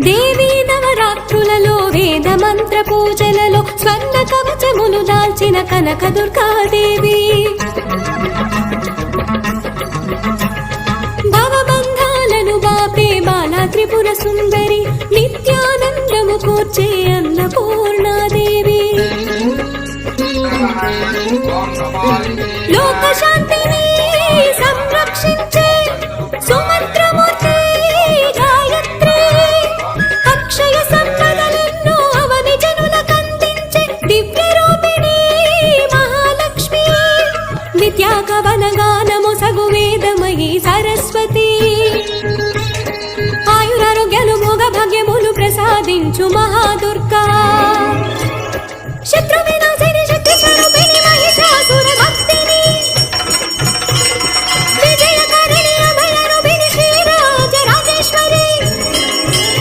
దేవీ నవరాత్రులలో వేద మంత్ర పూజలలో స్వర్ణ కవచములు దాల్చిన కనక దుర్గాదేవి. భవబంధాలను బాపే బాలా త్రిపుర సుందరి నిత్యానందము కూర్చే అన్నపూర్ణాదేవి. లోకశాంతి త్యాగవనగానము సగు వేదమయీ సరస్వతి. ఆయురారోగ్యాలు భోగ భాగ్యములు ప్రసాదించు మహాదుర్గా.